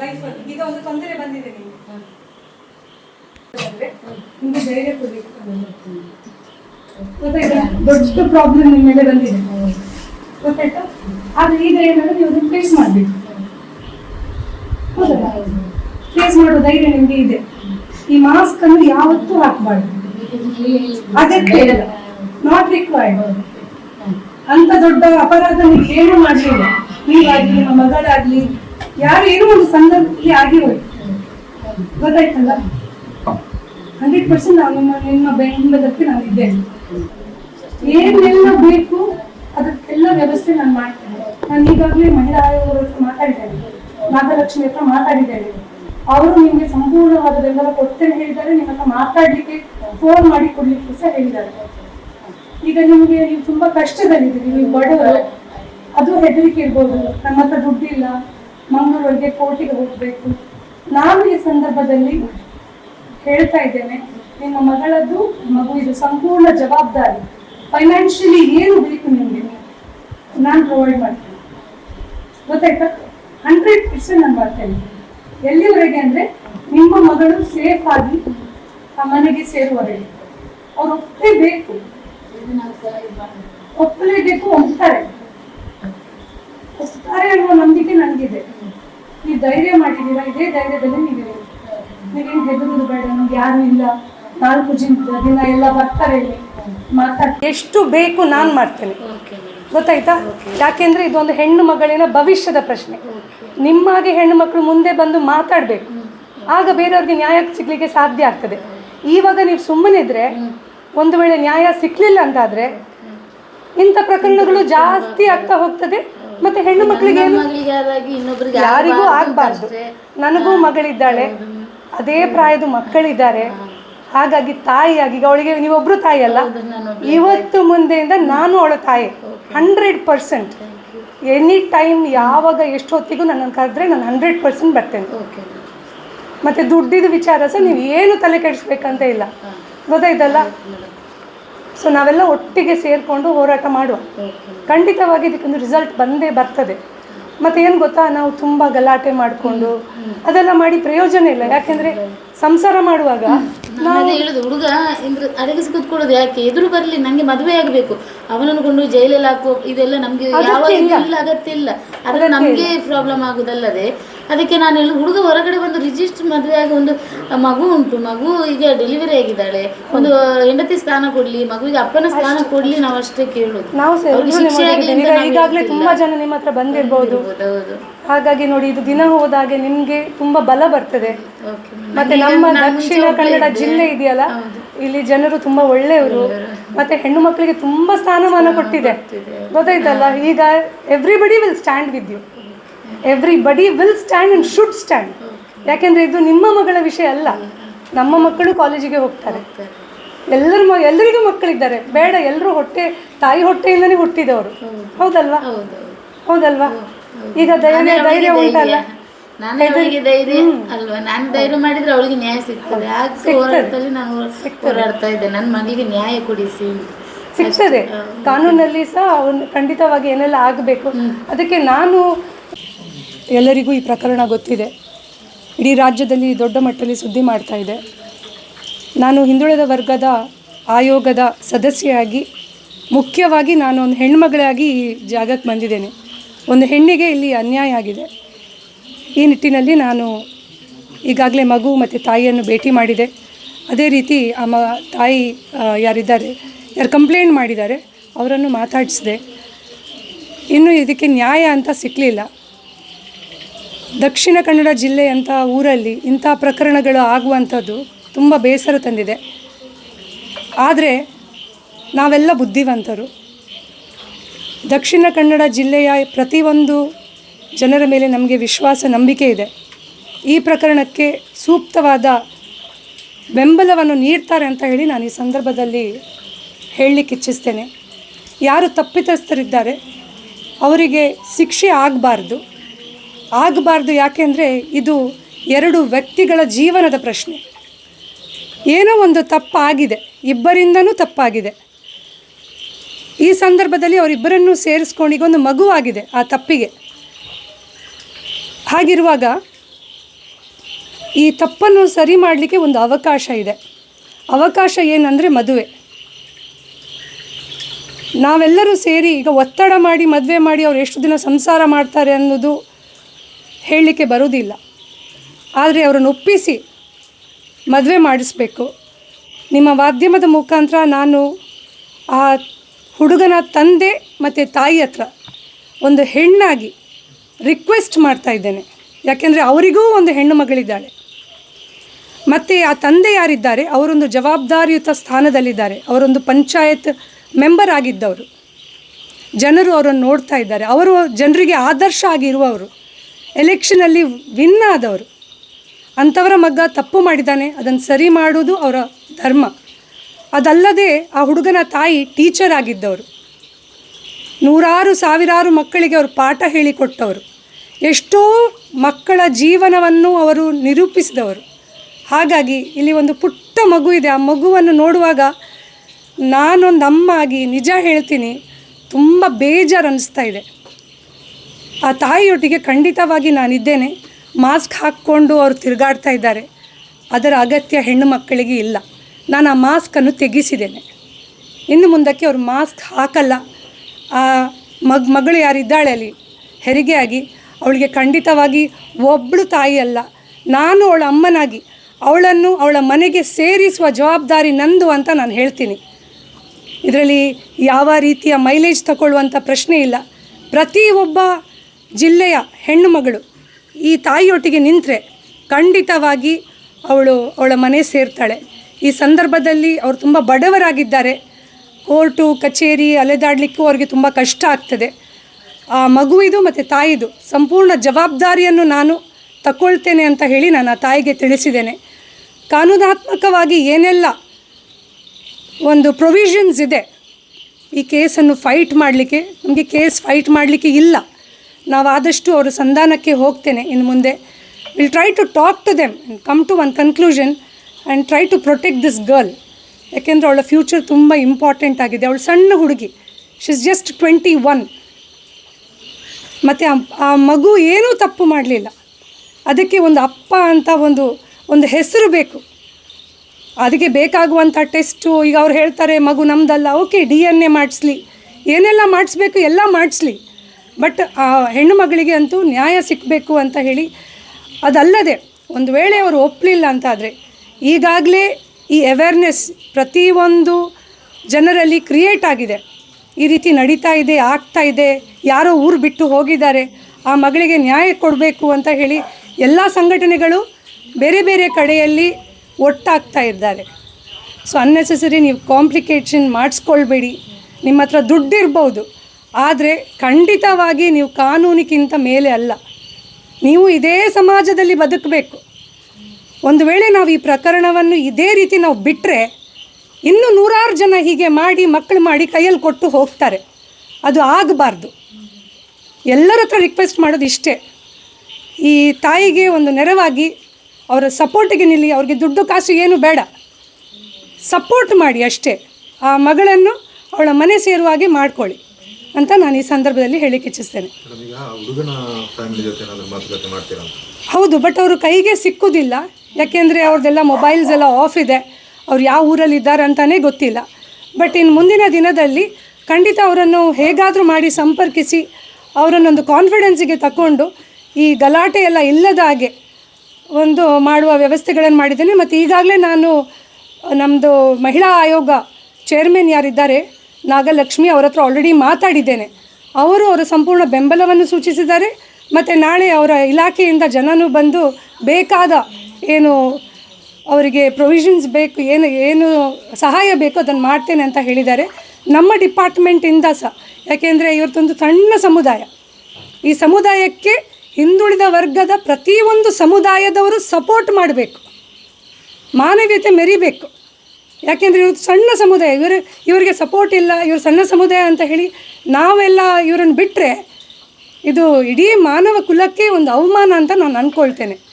ಲೈಫಲ್ಲಿ ಈಗ ಒಂದು ತೊಂದರೆ ಬಂದಿದೆ ನಿಮ್ಗೆ ಧೈರ್ಯ ಕೊಡ್ಬೇಕು ದೊಡ್ಡ ಪ್ರಾಬ್ಲಮ್ ನಿಮ್ಮ ಮೇಲೆ ಬಂದಿದೆ ಗೊತ್ತಾಯ್ತಾ ಆದ್ರೆ ಈಗ ಏನಂದ್ರೆ ನೀವು ರಿಪ್ಲೇಸ್ ಫೇಸ್ ಮಾಡ್ಬೇಕು ಹೌದಲ್ಲ ಫೇಸ್ ಮಾಡೋ ಧೈರ್ಯ ನಿಮ್ಗೆ ಇದೆ ಈ ಮಾಸ್ಕ್ ಅನ್ನು ಯಾವತ್ತೂ ಹಾಕಬಾರ್ದು. ಅದಕ್ಕೆ ನಾಟ್ ರಿಕ್ವೈರ್ಡ್ ಅಂತ ದೊಡ್ಡ ಅಪರಾಧ ನೀವು ಏನು ಮಾಡಲಿಲ್ಲ. ನೀವಾಗ್ಲಿ, ನಿಮ್ಮ ಮಗಳಾಗ್ಲಿ, ಯಾರು ಏನೋ ಒಂದು ಸಂದರ್ಭದಲ್ಲಿ ಆಗಿರೋದು ಗೊತ್ತಾಯ್ತಲ್ಲ? ಹಂಡ್ರೆಡ್ ಪರ್ಸೆಂಟ್ ನಾನು ನಿಮ್ಮ ನಿಮ್ಮ ಬೆಂಬಲಕ್ಕೆ ನಾನು ಇದ್ದೇನೆ. ಏನೆಲ್ಲ ಬೇಕು, ಅದಕ್ಕೆಲ್ಲ ವ್ಯವಸ್ಥೆ ನಾನು ಮಾಡ್ತೇನೆ. ನಾನು ಈಗಾಗಲೇ ಮಹಿಳಾ ಆಯೋಗದ ಮಾತಾಡಿದ್ದೇನೆ. ನಾಗಲಕ್ಷ್ಮಿ ಹತ್ರ ಮಾತಾಡಿದ್ದೇನೆ. ಅವರು ನಿಮಗೆ ಸಂಪೂರ್ಣವಾದ ಬೆಂಬಲ ಕೊಡ್ತೇನೆ ಹೇಳಿದ್ದಾರೆ ನಿಮ್ಮ ಹತ್ರ ಮಾತಾಡ್ಲಿಕ್ಕೆ ಫೋನ್ ಮಾಡಿ ಕೊಡ್ಲಿಕ್ಕೆ ಸಹ ಹೇಳಿದ್ದಾರೆ. ಈಗ ನಿಮಗೆ ನೀವು ತುಂಬಾ ಕಷ್ಟದಲ್ಲಿದ್ದೀರಿ, ನೀವು ಬಡವರು. ಅದು ಹೆದರಿಕೆ ಇರ್ಬೋದು. ನಮ್ಮ ಹತ್ರ ದುಡ್ಡಿಲ್ಲ ಮಂಗಳೂರಿಗೆ ಕೋರ್ಟಿಗೆ ಹೋಗಬೇಕು. ನಾನು ಈ ಸಂದರ್ಭದಲ್ಲಿ ಹೇಳ್ತಾ ಇದ್ದೇನೆ, ನಿಮ್ಮ ಮಗಳದ್ದು ಮಗುವಿದು ಸಂಪೂರ್ಣ ಜವಾಬ್ದಾರಿ. ಫೈನಾನ್ಷಿಯಲಿ ಏನು ಬೇಕು ನಿಮಗೆ? ನಾನು ಪ್ರೊವೈಡ್ ಮಾಡ್ತೇನೆ. ಗೊತ್ತಾಯ್ತಾ? ಹಂಡ್ರೆಡ್ ಪರ್ಸೆಂಟ್ ನಾನು ಮಾಡ್ತೇನೆ ಎಲ್ಲಿವರೆಗೆ ಅಂದ್ರೆ ನಿಮ್ಮ ಮಗಳು ಸೇಫ್ ಆಗಿ ಮನೆಗೆ ಸೇರುವವರೆಗೆ ಅವ್ರು ಒಪ್ಪಲೇಬೇಕು ಒಪ್ಪಲೇಬೇಕು ಒಪ್ತಾರೆ ಒಪ್ತಾರೆ ಅನ್ನೋ ನಂಬಿಕೆ ನನಗಿದೆ. ನೀವು ಧೈರ್ಯ ಮಾಡಿದ್ದೀರಾ? ಇದೇ ಧೈರ್ಯದಲ್ಲಿ ನೀವೇ ನೀವೇನು ಹೆದರುದು ಬೇಡ, ನಮ್ಗೆ ಯಾರು ಇಲ್ಲ. ನಾಲ್ಕು ದಿನ ಎಲ್ಲ ಬರ್ತಾರೆ ಇಲ್ಲಿ. ಮಾತಾಡ್ ಎಷ್ಟು ಬೇಕು ನಾನು ಮಾಡ್ತೇನೆ. ಗೊತ್ತಾಯ್ತಾ? ಯಾಕೆಂದ್ರೆ ಇದೊಂದು ಹೆಣ್ಣು ಮಗಳಿನ ಭವಿಷ್ಯದ ಪ್ರಶ್ನೆ. ನಿಮ್ಮಾಗೆ ಹೆಣ್ಣು ಮಕ್ಕಳು ಮುಂದೆ ಬಂದು ಮಾತಾಡಬೇಕು. ಆಗ ಬೇರೆಯವ್ರಿಗೆ ನ್ಯಾಯ ಸಿಗ್ಲಿಕ್ಕೆ ಸಾಧ್ಯ ಆಗ್ತದೆ. ಇವಾಗ ನೀವು ಸುಮ್ಮನೆ ಇದ್ರೆ ಒಂದು ವೇಳೆ ನ್ಯಾಯ ಸಿಕ್ಕಲಿಲ್ಲ ಅಂತಾದ್ರೆ ಇಂಥ ಪ್ರಕರಣಗಳು ಜಾಸ್ತಿ ಆಗ್ತಾ ಹೋಗ್ತದೆ. ಮತ್ತೆ ಹೆಣ್ಣು ಮಕ್ಕಳಿಗೆ ಯಾರಿಗೂ ಆಗಬಾರ್ದು ನನಗೂ ಮಗಳಿದ್ದಾಳೆ. ಅದೇ ಪ್ರಾಯದ ಮಕ್ಕಳಿದ್ದಾರೆ. ಹಾಗಾಗಿ ತಾಯಿಯಾಗಿ ಈಗ ಅವಳಿಗೆ ನೀವೊಬ್ರು ತಾಯಿ ಅಲ್ಲ? ಇವತ್ತು ಮುಂದೆಯಿಂದ ನಾನು ಅವಳ ತಾಯಿ. Hundred percent. ಎನಿ ಟೈಮ್ ಯಾವಾಗ ಎಷ್ಟು ಹೊತ್ತಿಗೂ ನನ್ನನ್ನು ಕರೆದ್ರೆ ನಾನು ಹಂಡ್ರೆಡ್ ಪರ್ಸೆಂಟ್ ಬರ್ತೇನೆ. ಓಕೆ ಮತ್ತೆ ದುಡ್ಡಿದ ವಿಚಾರ ಸಹ ನೀವು ಏನು ತಲೆ ಕೆಡಿಸ್ಬೇಕಂತ ಇಲ್ಲ. ಗೊತ್ತಾಯ್ತಲ್ಲ? ಸೊ ನಾವೆಲ್ಲ ಒಟ್ಟಿಗೆ ಸೇರಿಕೊಂಡು ಹೋರಾಟ ಮಾಡುವ. ಖಂಡಿತವಾಗಿ ಇದಕ್ಕೊಂದು ರಿಸಲ್ಟ್ ಬಂದೇ ಬರ್ತದೆ. ಮತ್ತೆ ಏನು ಗೊತ್ತಾ? ನಾವು ತುಂಬ ಗಲಾಟೆ ಮಾಡಿಕೊಂಡು ಅದೆಲ್ಲ ಮಾಡಿ ಪ್ರಯೋಜನ ಇಲ್ಲ. ಯಾಕೆಂದ್ರೆ ಸಂಸಾರ ಮಾಡುವಾಗ ನಾನು ಹೇಳುದು ಹುಡುಗ ಇಂದ್ರ ಅಡಗಿಸಿ ಕೂತ್ಕೊಳ್ಳೋದು ಯಾಕೆ? ಎದುರು ಬರಲಿ ನಂಗೆ ಮದುವೆ ಆಗಬೇಕು. ಅವನನ್ನು ಕೊಂಡು ಜೈಲಲ್ಲಿ ಹಾಕುವ ಇದೆಲ್ಲ ನಮ್ಗೆ ಯಾವ ಇಲ್ಲ. ಅಗತ್ಯ ಇಲ್ಲ. ಆದ್ರೆ ನಮ್ಗೆ ಪ್ರಾಬ್ಲಮ್ ಆಗುದಲ್ಲದೆ ಅದಕ್ಕೆ ನಾನು ಹೇಳುದು ಹುಡುಗ ಹೊರಗಡೆ ಬಂದು ರಿಜಿಸ್ಟರ್ ಮದುವೆ ಆಗಿ ಒಂದು ಮಗು ಉಂಟು. ಮಗು ಈಗ ಡೆಲಿವರಿ ಆಗಿದ್ದಾಳೆ. ಒಂದು ಹೆಂಡತಿ ಸ್ಥಾನ ಕೊಡ್ಲಿ ಮಗುವಿಗೆ ಅಪ್ಪನ ಸ್ಥಾನ ಕೊಡ್ಲಿ ನಾವು ಅಷ್ಟೇ ಕೇಳುದು ನಾವು ಈಗಾಗಲೇ ತುಂಬಾ ಜನ ನಿಮ್ಮ ಹತ್ರ ಬಂದಿರ್ಬೋದು ಹೌದು. ಹಾಗಾಗಿ ನೋಡಿ ಇದು ದಿನ ಹೋದಾಗೆ ನಿಮ್ಗೆ ತುಂಬಾ ಬಲ ಬರ್ತದೆ. ಮತ್ತೆ ನಮ್ಮ ದಕ್ಷಿಣ ಕನ್ನಡ ಜಿಲ್ಲೆ ಇದೆಯಲ್ಲ ಇಲ್ಲಿ ಜನರು ತುಂಬಾ ಒಳ್ಳೆಯವರು. ಮತ್ತೆ ಹೆಣ್ಣು ಮಕ್ಕಳಿಗೆ ತುಂಬಾ ಸ್ಥಾನಮಾನ ಕೊಟ್ಟಿದೆ. ಗೊತ್ತಾಯ್ತಲ್ಲ? ಈಗ everybody will stand with you everybody will stand and should stand ಯಾಕೆಂದ್ರೆ ಇದು ನಿಮ್ಮ ಮಗಳ ವಿಷಯ ಅಲ್ಲ. ನಮ್ಮ ಮಕ್ಕಳು ಕಾಲೇಜಿಗೆ ಹೋಗ್ತಾರೆ. ಎಲ್ಲರ ಮ ಎಲ್ಲರಿಗೂ ಮಕ್ಕಳಿದ್ದಾರೆ. ಬೇಡ ಎಲ್ಲರೂ ಹೊಟ್ಟೆ ತಾಯಿ ಹೊಟ್ಟೆಯಿಂದನೇ ಹುಟ್ಟಿದವರು. ಹೌದಲ್ವಾ? ಹೌದು. ಹೌದಲ್ವಾ? ಈಗ ಧೈರ್ಯ ಧೈರ್ಯ ಉಂಟಲ್ಲ? ನಾನು ಅವಳಿಗೆ ಧೈರ್ಯ ಅಲ್ವಾ? ನಾನು ಧೈರ್ಯ ಮಾಡಿದ್ರೆ ಅವಳಿಗೆ ನ್ಯಾಯ ಸಿಗ್ತದೆ. ಹೋರಾಟದಲ್ಲಿ ನಾನು ಹೋರಾಡ್ತಾ ಇದ್ದೆ. ನನ್ನ ಮಗಳಿಗೆ ನ್ಯಾಯ ಕೊಡಿಸಿ ಸಿಗ್ತದೆ. ಕಾನೂನಲ್ಲಿ ಸಹ ಅವನು ಖಂಡಿತವಾಗಿ ಏನೆಲ್ಲ ಆಗಬೇಕು. ಅದಕ್ಕೆ ನಾನು ಎಲ್ಲರಿಗೂ ಈ ಪ್ರಕರಣ ಗೊತ್ತಿದೆ. ಇಡೀ ರಾಜ್ಯದಲ್ಲಿ ದೊಡ್ಡ ಮಟ್ಟದಲ್ಲಿ ಸುದ್ದಿ ಮಾಡ್ತಾ ಇದೆ. ನಾನು ಹಿಂದುಳಿದ ವರ್ಗದ ಆಯೋಗದ ಸದಸ್ಯೆಯಾಗಿ ಮುಖ್ಯವಾಗಿ ನಾನು ಒಂದು ಹೆಣ್ಮಗಳಾಗಿ ಈ ಜಾಗಕ್ಕೆ ಬಂದಿದ್ದೇನೆ. ಒಂದು ಹೆಣ್ಣಿಗೆ ಇಲ್ಲಿ ಅನ್ಯಾಯ ಆಗಿದೆ. ಈ ನಿಟ್ಟಿನಲ್ಲಿ ನಾನು ಈಗಾಗಲೇ ಮಗು ಮತ್ತು ತಾಯಿಯನ್ನು ಭೇಟಿ ಮಾಡಿದೆ. ಅದೇ ರೀತಿ ಆ ತಾಯಿ ಯಾರಿದ್ದಾರೆ, ಯಾರು ಕಂಪ್ಲೇಂಟ್ ಮಾಡಿದ್ದಾರೆ, ಅವರನ್ನು ಮಾತಾಡಿಸಿದೆ. ಇನ್ನು ಇದಕ್ಕೆ ನ್ಯಾಯ ಅಂತ ಸಿಕ್ಕಲಿಲ್ಲ ದಕ್ಷಿಣ ಕನ್ನಡ ಜಿಲ್ಲೆ ಅಂತ ಊರಲ್ಲಿ ಇಂಥ ಪ್ರಕರಣಗಳು ಆಗುವಂಥದ್ದು ತುಂಬ ಬೇಸರ ತಂದಿದೆ. ಆದರೆ ನಾವೆಲ್ಲ ಬುದ್ಧಿವಂತರು. ದಕ್ಷಿಣ ಕನ್ನಡ ಜಿಲ್ಲೆಯ ಪ್ರತಿಯೊಂದು ಜನರ ಮೇಲೆ ನಮಗೆ ವಿಶ್ವಾಸ, ನಂಬಿಕೆ ಇದೆ. ಈ ಪ್ರಕರಣಕ್ಕೆ ಸೂಕ್ತವಾದ ಬೆಂಬಲವನ್ನು ನೀಡ್ತಾರೆ ಅಂತ ಹೇಳಿ ನಾನು ಈ ಸಂದರ್ಭದಲ್ಲಿ ಹೇಳಲಿಕ್ಕೆ ಇಚ್ಛಿಸ್ತೇನೆ. ಯಾರು ತಪ್ಪಿತಸ್ಥರಿದ್ದಾರೆ, ಅವರಿಗೆ ಶಿಕ್ಷೆ ಆಗಬಾರ್ದು. ಆಗಬಾರ್ದು ಯಾಕೆಂದರೆ ಇದು ಎರಡು ವ್ಯಕ್ತಿಗಳ ಜೀವನದ ಪ್ರಶ್ನೆ. ಏನೋ ಒಂದು ತಪ್ಪಾಗಿದೆ, ಇಬ್ಬರಿಂದನೂ ತಪ್ಪಾಗಿದೆ. ಈ ಸಂದರ್ಭದಲ್ಲಿ ಅವರಿಬ್ಬರನ್ನು ಸೇರಿಸ್ಕೊಂಡು ಈಗ ಒಂದು ಮಗುವಾಗಿದೆ ಆ ತಪ್ಪಿಗೆ. ಹಾಗಿರುವಾಗ ಈ ತಪ್ಪನ್ನು ಸರಿ ಮಾಡಲಿಕ್ಕೆ ಒಂದು ಅವಕಾಶ ಇದೆ. ಅವಕಾಶ ಏನಂದರೆ ಮದುವೆ. ನಾವೆಲ್ಲರೂ ಸೇರಿ ಈಗ ಒತ್ತಡ ಮಾಡಿ, ಮದುವೆ ಮಾಡಿ ಅವ್ರು ಎಷ್ಟು ದಿನ ಸಂಸಾರ ಮಾಡ್ತಾರೆ ಅನ್ನೋದು ಹೇಳಲಿಕ್ಕೆ ಬರೋದಿಲ್ಲ ಆದರೆ ಅವರನ್ನು ಒಪ್ಪಿಸಿ ಮದುವೆ ಮಾಡಿಸ್ಬೇಕು. ನಿಮ್ಮ ಮಾಧ್ಯಮದ ಮುಖಾಂತರ ನಾನು ಆ ಹುಡುಗನ ತಂದೆ ಮತ್ತು ತಾಯಿ ಹತ್ರ ಒಂದು ಹೆಣ್ಣಾಗಿ ರಿಕ್ವೆಸ್ಟ್ ಮಾಡ್ತಾ ಇದ್ದೇನೆ. ಯಾಕೆಂದರೆ ಅವರಿಗೂ ಒಂದು ಹೆಣ್ಣು ಮಗಳಿದ್ದಾಳೆ. ಮತ್ತು ಆ ತಂದೆ ಯಾರಿದ್ದಾರೆ? ಅವರೊಂದು ಜವಾಬ್ದಾರಿಯುತ ಸ್ಥಾನದಲ್ಲಿದ್ದಾರೆ. ಅವರೊಂದು ಪಂಚಾಯತ್ ಮೆಂಬರ್ ಆಗಿದ್ದವರು. ಜನರು ಅವರನ್ನು ನೋಡ್ತಾ ಇದ್ದಾರೆ. ಅವರು ಜನರಿಗೆ ಆದರ್ಶ ಆಗಿರುವವರು. ಎಲೆಕ್ಷನಲ್ಲಿ ವಿನ್ ಆದವರು. ಅಂಥವರ ಮಗ್ಗ ತಪ್ಪು ಮಾಡಿದ್ದಾನೆ. ಅದನ್ನು ಸರಿ ಮಾಡುವುದು ಅವರ ಧರ್ಮ. ಅದಲ್ಲದೆ ಆ ಹುಡುಗನ ತಾಯಿ ಟೀಚರ್ ಆಗಿದ್ದವರು. ನೂರಾರು ಸಾವಿರಾರು ಮಕ್ಕಳಿಗೆ ಅವರು ಪಾಠ ಹೇಳಿಕೊಟ್ಟವರು. ಎಷ್ಟೋ ಮಕ್ಕಳ ಜೀವನವನ್ನು ಅವರು ನಿರೂಪಿಸಿದವರು. ಹಾಗಾಗಿ ಇಲ್ಲಿ ಒಂದು ಪುಟ್ಟ ಮಗು ಇದೆ. ಆ ಮಗುವನ್ನು ನೋಡುವಾಗ ನಾನೊಂದು ಅಮ್ಮ ಆಗಿ ನಿಜ ಹೇಳ್ತೀನಿ, ತುಂಬ ಬೇಜಾರು ಅನ್ನಿಸ್ತಾ ಇದೆ. ಆ ತಾಯಿಯೊಟ್ಟಿಗೆ ಖಂಡಿತವಾಗಿ ನಾನಿದ್ದೇನೆ. ಮಾಸ್ಕ್ ಹಾಕ್ಕೊಂಡು ಅವರು ತಿರುಗಾಡ್ತಾ ಇದ್ದಾರೆ. ಅದರ ಅಗತ್ಯ ಹೆಣ್ಣು ಮಕ್ಕಳಿಗೆ ಇಲ್ಲ. ನಾನು ಆ ಮಾಸ್ಕನ್ನು ತೆಗೆಸಿದ್ದೇನೆ. ಇನ್ನು ಮುಂದಕ್ಕೆ ಅವರು ಮಾಸ್ಕ್ ಹಾಕಲ್ಲ. ಆ ಮಗ್, ಮಗಳು ಯಾರಿದ್ದಾಳೆ ಅಲ್ಲಿ ಹೆರಿಗೆ ಆಗಿ ಅವಳಿಗೆ ಖಂಡಿತವಾಗಿ ಒಬ್ಬಳು ತಾಯಿ ಅಲ್ಲ. ನಾನು ಅವಳ ಅಮ್ಮನಾಗಿ, ಅವಳನ್ನು ಅವಳ ಮನೆಗೆ ಸೇರಿಸುವ ಜವಾಬ್ದಾರಿ ನಂದು ಅಂತ ನಾನು ಹೇಳ್ತೀನಿ. ಇದರಲ್ಲಿ ಯಾವ ರೀತಿಯ ಮೈಲೇಜ್ ತಗೊಳ್ಳುವಂಥ ಪ್ರಶ್ನೆ ಇಲ್ಲ. ಪ್ರತಿ ಒಬ್ಬ ಜಿಲ್ಲೆಯ ಹೆಣ್ಣು ಮಗಳು ಈ ತಾಯಿಯೊಟ್ಟಿಗೆ ನಿಂತರೆ ಖಂಡಿತವಾಗಿ ಅವಳು ಅವಳ ಮನೆ ಸೇರ್ತಾಳೆ. ಈ ಸಂದರ್ಭದಲ್ಲಿ ಅವರು ತುಂಬ ಬಡವರಾಗಿದ್ದಾರೆ. ಕೋರ್ಟು, ಕಚೇರಿ ಅಲೆದಾಡಲಿಕ್ಕೂ ಅವ್ರಿಗೆ ತುಂಬ ಕಷ್ಟ ಆಗ್ತದೆ. ಆ ಮಗುವಿದು ಮತ್ತು ತಾಯಿದು. ಸಂಪೂರ್ಣ ಜವಾಬ್ದಾರಿಯನ್ನು ನಾನು ತಗೊಳ್ತೇನೆ ಅಂತ ಹೇಳಿ ನಾನು ಆ ತಾಯಿಗೆ ತಿಳಿಸಿದ್ದೇನೆ. ಕಾನೂನಾತ್ಮಕವಾಗಿ ಏನೆಲ್ಲ ಒಂದು ಪ್ರೊವಿಷನ್ಸ್ ಇದೆ, ಈ ಕೇಸನ್ನು ಫೈಟ್ ಮಾಡಲಿಕ್ಕೆ, ನಮಗೆ ಕೇಸ್ ಫೈಟ್ ಮಾಡಲಿಕ್ಕೆ ಇಲ್ಲ. ನಾವು ಆದಷ್ಟು ಅವರು ಸಂಧಾನಕ್ಕೆ ಹೋಗ್ತೇನೆ ಇನ್ನು ಮುಂದೆ. Will try to talk to them come to one conclusion and try to protect this girl ಯಾಕೆಂದರೆ ಅವಳ ಫ್ಯೂಚರ್ ತುಂಬ ಇಂಪಾರ್ಟೆಂಟ್ ಆಗಿದೆ. ಅವಳು ಸಣ್ಣ ಹುಡುಗಿ. She is just twenty one ಮತ್ತು ಆ ಮಗು ಏನೂ ತಪ್ಪು ಮಾಡಲಿಲ್ಲ. ಅದಕ್ಕೆ ಒಂದು ಅಪ್ಪ ಅಂತ ಒಂದು ಒಂದು ಹೆಸರು ಬೇಕು. ಅದಕ್ಕೆ ಬೇಕಾಗುವಂಥ ಟೆಸ್ಟು ಈಗ ಅವ್ರು ಹೇಳ್ತಾರೆ, ಮಗು ನಮ್ಮದಲ್ಲ ಓಕೆ ಡಿ ಎನ್ ಎ ಮಾಡಿಸ್ಲಿ. ಏನೆಲ್ಲ ಮಾಡಿಸ್ಬೇಕು? ಎಲ್ಲ ಮಾಡಿಸ್ಲಿ. ಬಟ್ ಆ ಹೆಣ್ಣು ಮಗಳಿಗೆ ಅಂತೂ ನ್ಯಾಯ ಸಿಕ್ಕಬೇಕು ಅಂತ ಹೇಳಿ, ಅದಲ್ಲದೆ, ಒಂದು ವೇಳೆ ಅವರು ಒಪ್ಪಲಿಲ್ಲ ಅಂತಾದರೆ ಈಗಾಗಲೇ ಈ ಅವೇರ್ನೆಸ್ ಪ್ರತಿಯೊಂದು ಜನರಲ್ಲಿ ಕ್ರಿಯೇಟ್ ಆಗಿದೆ. ಈ ರೀತಿ ನಡೀತಾ ಇದೆ, ಆಗ್ತಾ ಇದೆ, ಯಾರೋ ಊರು ಬಿಟ್ಟು ಹೋಗಿದ್ದಾರೆ, ಆ ಮಗಳಿಗೆ ನ್ಯಾಯ ಕೊಡಬೇಕು ಅಂತ ಹೇಳಿ ಎಲ್ಲ ಸಂಘಟನೆಗಳು ಬೇರೆ ಬೇರೆ ಕಡೆಯಲ್ಲಿ ಒಟ್ಟಾಗ್ತಾ ಇದ್ದಾರೆ. ಸೊ ಅನ್ನೆಸೆಸರಿ ನೀವು ಕಾಂಪ್ಲಿಕೇಷನ್ ಮಾಡಿಸ್ಕೊಳ್ಬೇಡಿ. ನಿಮ್ಮ ಹತ್ರ ದುಡ್ಡಿರ್ಬೋದು ಆದರೆ ಖಂಡಿತವಾಗಿ ನೀವು ಕಾನೂನಿಗಿಂತ ಮೇಲೆ ಅಲ್ಲ. ನೀವು ಇದೇ ಸಮಾಜದಲ್ಲಿ ಬದುಕಬೇಕು. ಒಂದು ವೇಳೆ ನಾವು ಈ ಪ್ರಕರಣವನ್ನು ಇದೇ ರೀತಿ ನಾವು ಬಿಟ್ಟರೆ ಇನ್ನೂ ನೂರಾರು ಜನ ಹೀಗೆ ಮಾಡಿ ಮಕ್ಕಳು ಮಾಡಿ ಕೈಯಲ್ಲಿ ಕೊಟ್ಟು ಹೋಗ್ತಾರೆ. ಅದು ಆಗಬಾರ್ದು. ಎಲ್ಲರ ಹತ್ರ ರಿಕ್ವೆಸ್ಟ್ ಮಾಡೋದು ಇಷ್ಟೇ. ಈ ತಾಯಿಗೆ ಒಂದು ನೆರವಾಗಿ ಅವರ ಸಪೋರ್ಟಿಗೆ ನಿಲ್ಲಿ ಅವ್ರಿಗೆ ದುಡ್ಡು ಕಾಸು ಏನು ಬೇಡ. ಸಪೋರ್ಟ್ ಮಾಡಿ ಅಷ್ಟೇ. ಆ ಮಗಳನ್ನು ಅವಳ ಮನೆ ಸೇರುವ ಹಾಗೆ ಮಾಡ್ಕೊಳ್ಳಿ ಅಂತ ನಾನು ಈ ಸಂದರ್ಭದಲ್ಲಿ ಹೇಳಿಕ್ಕೆ ಇಚ್ಛಿಸ್ತೇನೆ. ಹೌದು ಬಟ್ ಅವರು ಕೈಗೆ ಸಿಕ್ಕುವುದಿಲ್ಲ ಯಾಕೆಂದರೆ ಅವ್ರದ್ದೆಲ್ಲ ಮೊಬೈಲ್ಸ್ ಎಲ್ಲ ಆಫ್ ಇದೆ. ಅವ್ರು ಯಾವ ಊರಲ್ಲಿ ಇದ್ದಾರೆ ಅಂತಲೇ ಗೊತ್ತಿಲ್ಲ. ಬಟ್ ಇನ್ನು ಮುಂದಿನ ದಿನದಲ್ಲಿ ಖಂಡಿತ ಅವರನ್ನು ಹೇಗಾದರೂ ಮಾಡಿ ಸಂಪರ್ಕಿಸಿ ಅವರನ್ನೊಂದು ಕಾನ್ಫಿಡೆನ್ಸಿಗೆ ತಗೊಂಡು ಈ ಗಲಾಟೆ ಎಲ್ಲ ಇಲ್ಲದ ಹಾಗೆ ಒಂದು ಮಾಡುವ ವ್ಯವಸ್ಥೆಗಳನ್ನು ಮಾಡಿದ್ದೇನೆ. ಮತ್ತು ಈಗಾಗಲೇ ನಾನು ನಮ್ಮದು ಮಹಿಳಾ ಆಯೋಗ ಚೇರ್ಮನ್ ಯಾರಿದ್ದಾರೆ, ನಾಗಲಕ್ಷ್ಮಿ ಅವರ ಹತ್ರ ಆಲ್ರೆಡಿ ಮಾತಾಡಿದ್ದೇನೆ. ಅವರು ಅವರ ಸಂಪೂರ್ಣ ಬೆಂಬಲವನ್ನು ಸೂಚಿಸಿದ್ದಾರೆ. ಮತ್ತು ನಾಳೆ ಅವರ ಇಲಾಖೆಯಿಂದ ಜನನು ಬಂದು ಬೇಕಾದ ಏನು ಅವರಿಗೆ ಪ್ರೊವಿಷನ್ಸ್ ಬೇಕು, ಏನು ಏನು ಸಹಾಯ ಬೇಕು ಅದನ್ನು ಮಾಡ್ತೇನೆ ಅಂತ ಹೇಳಿದ್ದಾರೆ. ನಮ್ಮ ಡಿಪಾರ್ಟ್ಮೆಂಟಿಂದ ಸಹ ಯಾಕೆಂದರೆ ಇವತ್ತೊಂದು ಸಣ್ಣ ಸಮುದಾಯ. ಈ ಸಮುದಾಯಕ್ಕೆ ಹಿಂದುಳಿದ ವರ್ಗದ ಪ್ರತಿಯೊಂದು ಸಮುದಾಯದವರು ಸಪೋರ್ಟ್ ಮಾಡಬೇಕು. ಮಾನವೀಯತೆ ಮೆರಿಬೇಕು. ಯಾಕೆಂದರೆ ಇವ್ರದ್ದು ಸಣ್ಣ ಸಮುದಾಯ, ಇವರು, ಇವರಿಗೆ ಸಪೋರ್ಟ್ ಇಲ್ಲ, ಇವರು ಸಣ್ಣ ಸಮುದಾಯ ಅಂತ ಹೇಳಿ ನಾವೆಲ್ಲ ಇವರನ್ನು ಬಿಟ್ಟರೆ ಇದು ಇಡೀ ಮಾನವ ಕುಲಕ್ಕೆ ಒಂದು ಅವಮಾನ ಅಂತ ನಾನು ಅಂದ್ಕೊಳ್ತೇನೆ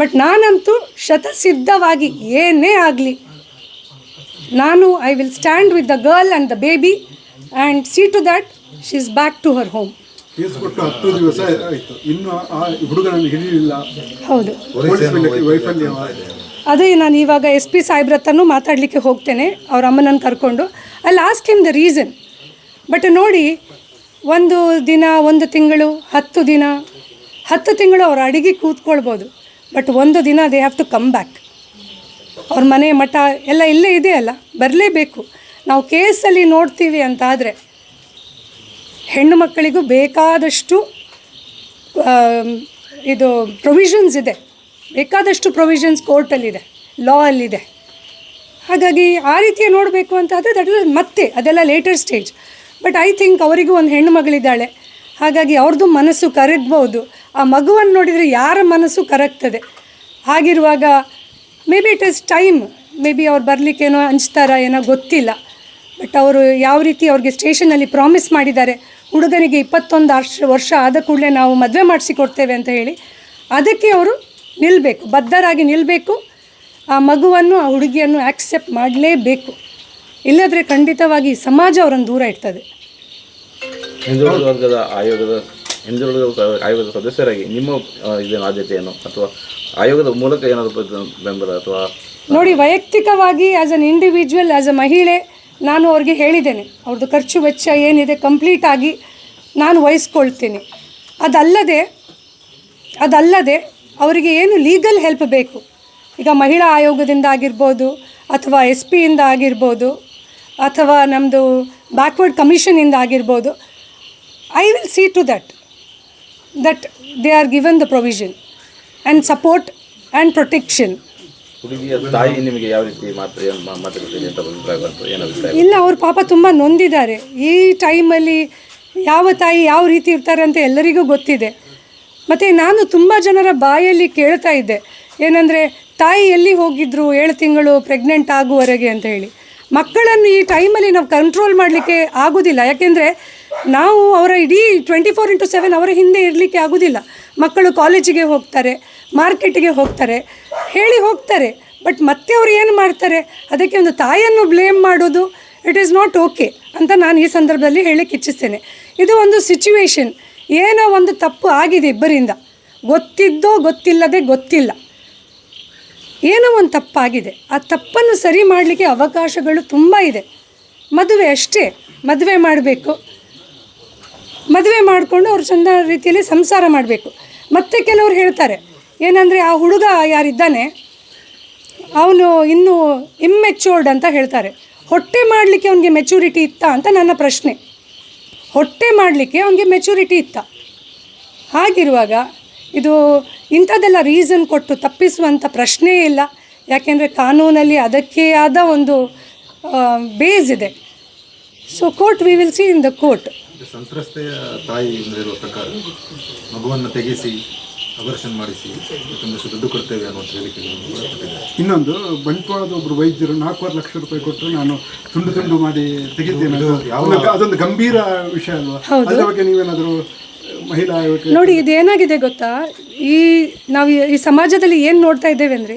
ಬಟ್ ನಾನಂತೂ ಶತಸಿದ್ಧವಾಗಿ ಏನೇ ಆಗಲಿ ನಾನು I will stand with the girl and the baby and see to that she is back to her home case ಕೊಟ್ಟು ಹತ್ತು ದಿವಸ ಆಯಿತು. ಇನ್ನು ಆ ಹುಡುಗನನ್ನು ಹಿಡಿಯಲಿಲ್ಲ ಹೌದು. ಅದೇ ನಾನು ಇವಾಗ ಎಸ್ ಪಿ ಸಾಹೇಬ್ರ ಹತ್ರನೂ ಮಾತಾಡಲಿಕ್ಕೆ ಹೋಗ್ತೇನೆ. ಅವ್ರ ಅಮ್ಮನನ್ನು ಕರ್ಕೊಂಡು. I lost him the reason but ನೋಡಿ ಒಂದು ದಿನ ಒಂದು ತಿಂಗಳು ಹತ್ತು ದಿನ ಹತ್ತು ತಿಂಗಳು ಅವ್ರ ಅಡಿಗೆ ಕೂತ್ಕೊಳ್ಬೋದು. ಬಟ್ ಒಂದು ದಿನ they have to come back ಅವ್ರ ಮನೆ ಮಠ ಎಲ್ಲ ಇಲ್ಲೇ ಇದೆಯಲ್ಲ, ಬರಲೇಬೇಕು. ನಾವು ಕೇಸಲ್ಲಿ ನೋಡ್ತೀವಿ ಅಂತ ಆದರೆ ಹೆಣ್ಣು ಮಕ್ಕಳಿಗೂ ಬೇಕಾದಷ್ಟು ಇದು ಪ್ರೊವಿಷನ್ಸ್ ಇದೆ. ಬೇಕಾದಷ್ಟು ಪ್ರೊವಿಷನ್ಸ್ ಕೋರ್ಟಲ್ಲಿದೆ ಲಾ ಅಲ್ಲಿದೆ ಹಾಗಾಗಿ ಆ ರೀತಿಯ ನೋಡಬೇಕು ಅಂತ ಆದರೆ ದಟ್ ಇಸ್ ಮತ್ತೆ, ಅದೆಲ್ಲ later stage but I think ಅವರಿಗೂ ಒಂದು ಹೆಣ್ಣು ಮಗಳಿದ್ದಾಳೆ. ಹಾಗಾಗಿ ಅವ್ರದ್ದು ಮನಸ್ಸು ಕರಗ್ಬೋದು. ಆ ಮಗುವನ್ನು ನೋಡಿದರೆ ಯಾರ ಮನಸ್ಸು ಕರಗ್ತದೆ? ಹಾಗಿರುವಾಗ maybe it is time maybe ಅವ್ರು ಬರಲಿಕ್ಕೇನೋ ಹಂಚ್ತಾರ ಏನೋ ಗೊತ್ತಿಲ್ಲ. ಬಟ್ ಅವರು ಯಾವ ರೀತಿ ಅವ್ರಿಗೆ ಸ್ಟೇಷನಲ್ಲಿ ಪ್ರಾಮಿಸ್ ಮಾಡಿದ್ದಾರೆ? ಹುಡುಗನಿಗೆ ಇಪ್ಪತ್ತೊಂದು ವರ್ಷ ವರ್ಷ ಆದ ಕೂಡಲೇ ನಾವು ಮದುವೆ ಮಾಡಿಸಿಕೊಡ್ತೇವೆ ಅಂತ ಹೇಳಿ ಅದಕ್ಕೆ ಅವರು ನಿಲ್ಲಬೇಕು ಬದ್ಧರಾಗಿ ನಿಲ್ಲಬೇಕು ಆ ಮಗುವನ್ನು, ಆ ಹುಡುಗಿಯನ್ನು ಆಕ್ಸೆಪ್ಟ್ ಮಾಡಲೇಬೇಕು. ಇಲ್ಲದ್ರೆ ಖಂಡಿತವಾಗಿ ಸಮಾಜ ಅವರನ್ನು ದೂರ ಇಡ್ತದೆ. ಹಿಂದುಳಿದ ವರ್ಗದ ಆಯೋಗದ ಹಿಂದುಳಿದ ಆಯೋಗದ ಸದಸ್ಯರಾಗಿ ನಿಮ್ಮ ಇದೇನು ಆದ್ಯತೆಯನ್ನು ಅಥವಾ ಆಯೋಗದ ಮೂಲಕ ಏನಾದರೂ ಬೆಂಬಲ ಅಥವಾ ನೋಡಿ, ವೈಯಕ್ತಿಕವಾಗಿ as an individual as a ಮಹಿಳೆ, ನಾನು ಅವ್ರಿಗೆ ಹೇಳಿದ್ದೇನೆ. ಅವ್ರದ್ದು ಖರ್ಚು ವೆಚ್ಚ ಏನಿದೆ ಕಂಪ್ಲೀಟ್ ಆಗಿ ನಾನು ವಹಿಸ್ಕೊಳ್ತೀನಿ. ಅದಲ್ಲದೆ ಅದಲ್ಲದೆ ಅವರಿಗೆ ಏನು ಲೀಗಲ್ ಹೆಲ್ಪ್ ಬೇಕು? ಈಗ ಮಹಿಳಾ ಆಯೋಗದಿಂದ ಆಗಿರ್ಬೋದು, ಅಥವಾ ಎಸ್ ಪಿಯಿಂದ ಆಗಿರ್ಬೋದು, ಅಥವಾ ನಮ್ಮದು ಬ್ಯಾಕ್ವರ್ಡ್ ಕಮಿಷನಿಂದ ಆಗಿರ್ಬೋದು I will see to that that they are given the provision and support and protection ಹುಡುಗಿಯ ತಾಯಿ ನಿಮಗೆ ಯಾವ ರೀತಿ ಮಾತು ಏನು ಮಾ- ಮಾತಾಡ್ತೀರಿ ಅಂತ ಅಭಿಪ್ರಾಯ ಬಂತು? ಏನು ಅಭಿಪ್ರಾಯ ಇಲ್ಲ ಅವ್ರ ಪಾಪ ತುಂಬ ನೊಂದಿದ್ದಾರೆ. ಈ ಟೈಮಲ್ಲಿ ಯಾವ ತಾಯಿ ಯಾವ ರೀತಿ ಇರ್ತಾರೆ ಅಂತ ಎಲ್ಲರಿಗೂ ಗೊತ್ತಿದೆ. ಮತ್ತು ನಾನು ತುಂಬ ಜನರ ಬಾಯಲ್ಲಿ ಕೇಳ್ತಾ ಇದ್ದೆ. ಏನಂದರೆ ತಾಯಿ ಎಲ್ಲಿ ಹೋಗಿದ್ರು ಏಳು ತಿಂಗಳು ಪ್ರೆಗ್ನೆಂಟ್ ಆಗುವವರೆಗೆ ಅಂತ ಹೇಳಿ. ಮಕ್ಕಳನ್ನು ಈ ಟೈಮಲ್ಲಿ ನಾವು ಕಂಟ್ರೋಲ್ ಮಾಡಲಿಕ್ಕೆ ಆಗೋದಿಲ್ಲ. ಯಾಕೆಂದರೆ ನಾವು ಅವರ ಇಡೀ ಟ್ವೆಂಟಿ ಫೋರ್ ಇಂಟು ಸೆವೆನ್ ಅವರ ಹಿಂದೆ ಇರಲಿಕ್ಕೆ ಆಗೋದಿಲ್ಲ. ಮಕ್ಕಳು ಕಾಲೇಜಿಗೆ ಹೋಗ್ತಾರೆ ಮಾರ್ಕೆಟಿಗೆ ಹೋಗ್ತಾರೆ, ಹೇಳಿ ಹೋಗ್ತಾರೆ. ಬಟ್ ಮತ್ತೆ ಅವರು ಏನು ಮಾಡ್ತಾರೆ? ಅದಕ್ಕೆ ಒಂದು ತಾಯಿಯನ್ನು ಬ್ಲೇಮ್ ಮಾಡೋದು ಇಟ್ ಈಸ್ ನಾಟ್ ಓಕೆ ಅಂತ ನಾನು ಈ ಸಂದರ್ಭದಲ್ಲಿ ಹೇಳಕ್ಕೆ ಇಚ್ಛಿಸ್ತೇನೆ. ಇದು ಒಂದು ಸಿಚುವೇಶನ್ ಏನೋ ಒಂದು ತಪ್ಪು ಆಗಿದೆ ಇಬ್ಬರಿಂದ. ಗೊತ್ತಿದ್ದೋ ಗೊತ್ತಿಲ್ಲದೆ ಗೊತ್ತಿಲ್ಲ. ಏನೋ ಒಂದು ತಪ್ಪಾಗಿದೆ. ಆ ತಪ್ಪನ್ನು ಸರಿ ಮಾಡಲಿಕ್ಕೆ ಅವಕಾಶಗಳು ತುಂಬ ಇದೆ. ಮದುವೆ ಅಷ್ಟೇ. ಮದುವೆ ಮಾಡಬೇಕು. ಮದುವೆ ಮಾಡಿಕೊಂಡು ಅವ್ರು ಚಂದ ರೀತಿಯಲ್ಲಿ ಸಂಸಾರ ಮಾಡಬೇಕು. ಮತ್ತೆ ಕೆಲವರು ಹೇಳ್ತಾರೆ, ಏನಂದರೆ ಆ ಹುಡುಗ ಯಾರಿದ್ದಾನೆ, ಅವನು ಇನ್ನೂ ಇಮ್ಮೆಚೂರ್ಡ್ ಅಂತ ಹೇಳ್ತಾರೆ. ಹೊಟ್ಟೆ ಮಾಡಲಿಕ್ಕೆ ಅವನಿಗೆ ಮೆಚುರಿಟಿ ಇತ್ತಾ ಅಂತ ನನ್ನ ಪ್ರಶ್ನೆ. ಹೊಟ್ಟೆ ಮಾಡಲಿಕ್ಕೆ ಅವನಿಗೆ ಮೆಚುರಿಟಿ ಇತ್ತ? ಹಾಗಿರುವಾಗ ಇದು ಇಂಥದ್ದೆಲ್ಲ ರೀಸನ್ ಕೊಟ್ಟು ತಪ್ಪಿಸುವಂಥ ಪ್ರಶ್ನೆಯೇ ಇಲ್ಲ. ಯಾಕೆಂದರೆ ಕಾನೂನಲ್ಲಿ ಅದಕ್ಕೆ ಆದ ಒಂದು ಬೇಸ್ ಇದೆ. So court we will see in the court ಸಂತ್ರಸ್ತೆಯ ತಾಯಿ ಇರುವ ಪ್ರಕಾರ ಮಗುವನ್ನು ತೆಗೆಸಿ ಅಬರ್ಷನ್ ಮಾಡಿಸಿ ತುಂಬಷ್ಟು ದುಡ್ಡು ಕೊಡ್ತೇವೆ ಅನ್ನುವಂಥ ಹೇಳಿಕೆ ಇನ್ನೊಂದು ಬಂಟ್ವಾಳದ ಒಬ್ಬರು ವೈದ್ಯರು ನಾಲ್ಕೂವರೆ ಲಕ್ಷ ರೂಪಾಯಿ ಕೊಟ್ಟರು ನಾನು ತುಂಡು ತುಂಡು ಮಾಡಿ ತೆಗೆದ್ದೇನೆ ಅದೊಂದು ಗಂಭೀರ ವಿಷಯ ಅಲ್ವಾ? ಅದರ ಬಗ್ಗೆ ನೀವೇನಾದರೂ ಮಹಿಳಾ ನೋಡಿ ಇದೇನಾಗಿದೆ ಗೊತ್ತಾ? ಈ ನಾವು ಈ- ಈ ಸಮಾಜದಲ್ಲಿ ಏನು ನೋಡ್ತಾ ಇದ್ದೇವೆ ಅಂದರೆ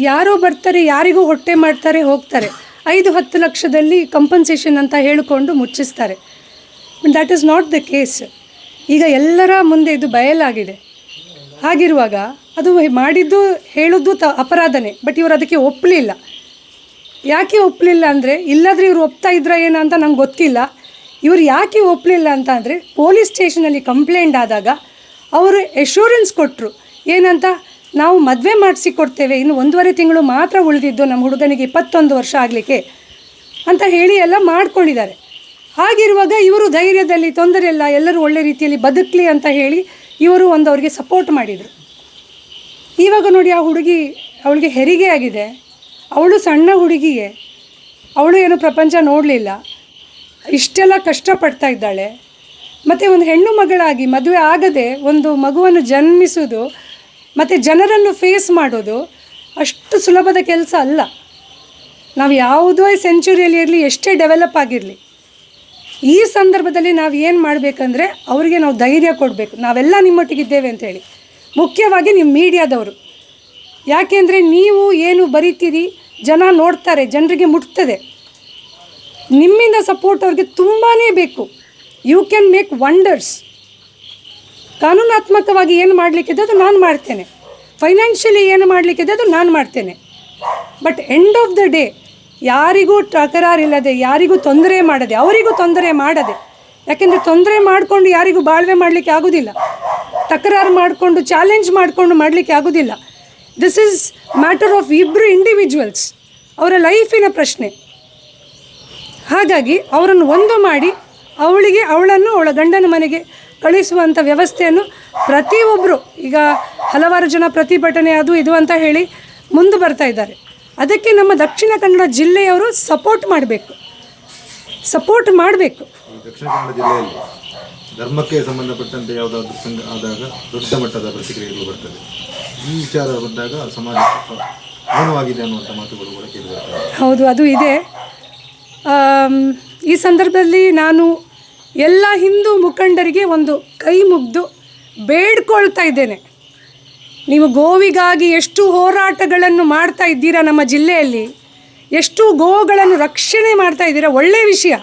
ಯಾರೋ ಬರ್ತಾರೆ ಯಾರಿಗೂ ಹೊಟ್ಟೆ ಮಾಡ್ತಾರೆ ಹೋಗ್ತಾರೆ. ಐದು ಹತ್ತು ಲಕ್ಷದಲ್ಲಿ ಕಂಪನ್ಸೇಷನ್ ಅಂತ ಹೇಳಿಕೊಂಡು ಮುಚ್ಚಿಸ್ತಾರೆ. That is not the case ಈಗ ಎಲ್ಲರ ಮುಂದೆ ಇದು ಬಯಲಾಗಿದೆ. ಹಾಗಿರುವಾಗ ಅದು ಮಾಡಿದ್ದು ಹೇಳೋದು ತ ಅಪರಾಧನೇ. ಬಟ್ ಇವರು ಅದಕ್ಕೆ ಒಪ್ಪಲಿಲ್ಲ. ಯಾಕೆ ಒಪ್ಪಲಿಲ್ಲ ಅಂದರೆ, ಇಲ್ಲದ್ರೆ ಇವರು ಒಪ್ತಾ ಇದ್ರ ಏನೋ ಅಂತ ನಂಗೆ ಗೊತ್ತಿಲ್ಲ. ಇವರು ಯಾಕೆ ಒಪ್ಪಲಿಲ್ಲ ಅಂತ ಅಂದರೆ, ಪೊಲೀಸ್ ಸ್ಟೇಷನಲ್ಲಿ ಕಂಪ್ಲೇಂಟ್ ಆದಾಗ ಅವರು ಎಶೂರೆನ್ಸ್ ಕೊಟ್ಟರು ಏನಂತ, ನಾವು ಮದುವೆ ಮಾಡಿಸಿ ಕೊಡ್ತೇವೆ ಇನ್ನು ಒಂದೂವರೆ ತಿಂಗಳು ಮಾತ್ರ ಉಳಿದಿದ್ದು. ನಮ್ಮ ಹುಡುಗನಿಗೆ ಇಪ್ಪತ್ತೊಂದು ವರ್ಷ ಆಗಲಿಕ್ಕೆ ಅಂತ ಹೇಳಿ ಎಲ್ಲ ಮಾಡ್ಕೊಂಡಿದ್ದಾರೆ. ಹಾಗಿರುವಾಗ ಇವರು ಧೈರ್ಯದಲ್ಲಿ ತೊಂದರೆ ಇಲ್ಲ, ಎಲ್ಲರೂ ಒಳ್ಳೆ ರೀತಿಯಲ್ಲಿ ಬದುಕಲಿ ಅಂತ ಹೇಳಿ ಇವರು ಒಂದು ಅವ್ರಿಗೆ ಸಪೋರ್ಟ್ ಮಾಡಿದರು. ಇವಾಗ ನೋಡಿ ಆ ಹುಡುಗಿ ಅವಳಿಗೆ ಹೆರಿಗೆ ಆಗಿದೆ. ಅವಳು ಸಣ್ಣ ಹುಡುಗಿಯೇ. ಅವಳು ಏನು ಪ್ರಪಂಚ ನೋಡಲಿಲ್ಲ. ಇಷ್ಟೆಲ್ಲ ಕಷ್ಟಪಡ್ತಾ ಇದ್ದಾಳೆ. ಮತ್ತು ಒಂದು ಹೆಣ್ಣು ಮಗಳಾಗಿ ಮದುವೆ ಆಗದೆ ಒಂದು ಮಗುವನ್ನು ಜನ್ಮಿಸೋದು, ಮತ್ತು ಜನರನ್ನು ಫೇಸ್ ಮಾಡೋದು ಅಷ್ಟು ಸುಲಭದ ಕೆಲಸ ಅಲ್ಲ. ನಾವು ಯಾವುದೋ ಸೆಂಚುರಿಯಲ್ಲಿ ಇರಲಿ, ಎಷ್ಟೇ ಡೆವಲಪ್ ಆಗಿರಲಿ ಈ ಸಂದರ್ಭದಲ್ಲಿ ನಾವು ಏನು ಮಾಡಬೇಕಂದ್ರೆ ಅವರಿಗೆ ನಾವು ಧೈರ್ಯ ಕೊಡಬೇಕು. ನಾವೆಲ್ಲ ನಿಮ್ಮೊಟ್ಟಿಗಿದ್ದೇವೆ ಅಂತೇಳಿ ಮುಖ್ಯವಾಗಿ ನಿಮ್ಮ ಮೀಡಿಯಾದವರು. ಯಾಕೆಂದರೆ ನೀವು ಏನು ಬರೀತೀರಿ? ಜನ ನೋಡ್ತಾರೆ, ಜನರಿಗೆ ಮುಟ್ತದೆ. ನಿಮ್ಮಿಂದ ಸಪೋರ್ಟ್ ಅವ್ರಿಗೆ ತುಂಬಾ ಬೇಕು. ಯು ಕ್ಯಾನ್ ಮೇಕ್ ವಂಡರ್ಸ್ ಕಾನೂನಾತ್ಮಕವಾಗಿ ಏನು ಮಾಡಲಿಕ್ಕಿದೆ ಅದು ನಾನು ಮಾಡ್ತೇನೆ. ಫೈನಾನ್ಷಿಯಲಿ ಏನು ಮಾಡಲಿಕ್ಕಿದೆ ಅದು ನಾನು ಮಾಡ್ತೇನೆ. But end of the day ಯಾರಿಗೂ ತಕರಾರಿಲ್ಲದೆ, ಯಾರಿಗೂ ತೊಂದರೆ ಮಾಡದೆ, ಅವರಿಗೂ ತೊಂದರೆ ಮಾಡದೆ. ಯಾಕೆಂದರೆ ತೊಂದರೆ ಮಾಡಿಕೊಂಡು ಯಾರಿಗೂ ಬಾಳ್ವೆ ಮಾಡಲಿಕ್ಕೆ ಆಗೋದಿಲ್ಲ. ತಕರಾರು ಮಾಡಿಕೊಂಡು, ಚಾಲೆಂಜ್ ಮಾಡಿಕೊಂಡು ಮಾಡಲಿಕ್ಕೆ ಆಗೋದಿಲ್ಲ. ದಿಸ್ ಈಸ್ ಮ್ಯಾಟರ್ ಆಫ್ ಇಬ್ಬರು ಇಂಡಿವಿಜುವಲ್ಸ್ ಅವರ ಲೈಫಿನ ಪ್ರಶ್ನೆ. ಹಾಗಾಗಿ ಅವರನ್ನು ಒಂದು ಮಾಡಿ ಅವಳಿಗೆ, ಅವಳನ್ನು ಅವಳ ಗಂಡನ ಮನೆಗೆ ಕಳಿಸುವಂಥ ವ್ಯವಸ್ಥೆಯನ್ನು ಪ್ರತಿಯೊಬ್ಬರು ಈಗ ಹಲವಾರು ಜನ ಪ್ರತಿಭಟನೆ ಅದು ಇದು ಅಂತ ಹೇಳಿ ಮುಂದೆ ಬರ್ತಾ ಇದ್ದಾರೆ. ಅದಕ್ಕೆ ನಮ್ಮ ದಕ್ಷಿಣ ಕನ್ನಡ ಜಿಲ್ಲೆಯವರು ಸಪೋರ್ಟ್ ಮಾಡಬೇಕು. ಸಪೋರ್ಟ್ ಮಾಡಬೇಕು. ದಕ್ಷಿಣ ಕನ್ನಡ ಜಿಲ್ಲೆಯಲ್ಲಿ ಧರ್ಮಕ್ಕೆ ಸಂಬಂಧಪಟ್ಟಂತೆ ಯಾವುದಾದ್ರೂ ಸಂಘ ಆದಾಗ ದೊಡ್ಡ ಮಟ್ಟದ ಪ್ರತಿಕ್ರಿಯೆಗಳು ಬರ್ತದೆ. ಈ ವಿಚಾರ ಬಂದಾಗ ಸಮಾಜ ಮೌನವಾಗಿದೆ ಅನ್ನುವಂಥ ಮಾತುಗಳು ಕೂಡ ಹೌದು ಅದು ಇದೆ. ಈ ಸಂದರ್ಭದಲ್ಲಿ ನಾನು ಎಲ್ಲ ಹಿಂದೂ ಮುಖಂಡರಿಗೆ ಒಂದು ಕೈ ಮುಗ್ದು ಬೇಡ್ಕೊಳ್ತಾ ಇದ್ದೇನೆ. ನೀವು ಗೋವಿಗಾಗಿ ಎಷ್ಟು ಹೋರಾಟಗಳನ್ನು ಮಾಡ್ತಾ ಇದ್ದೀರಾ ನಮ್ಮ ಜಿಲ್ಲೆಯಲ್ಲಿ? ಎಷ್ಟು ಗೋಗಳನ್ನು ರಕ್ಷಣೆ ಮಾಡ್ತಾ ಇದ್ದೀರಾ? ಒಳ್ಳೆಯ ವಿಷಯ.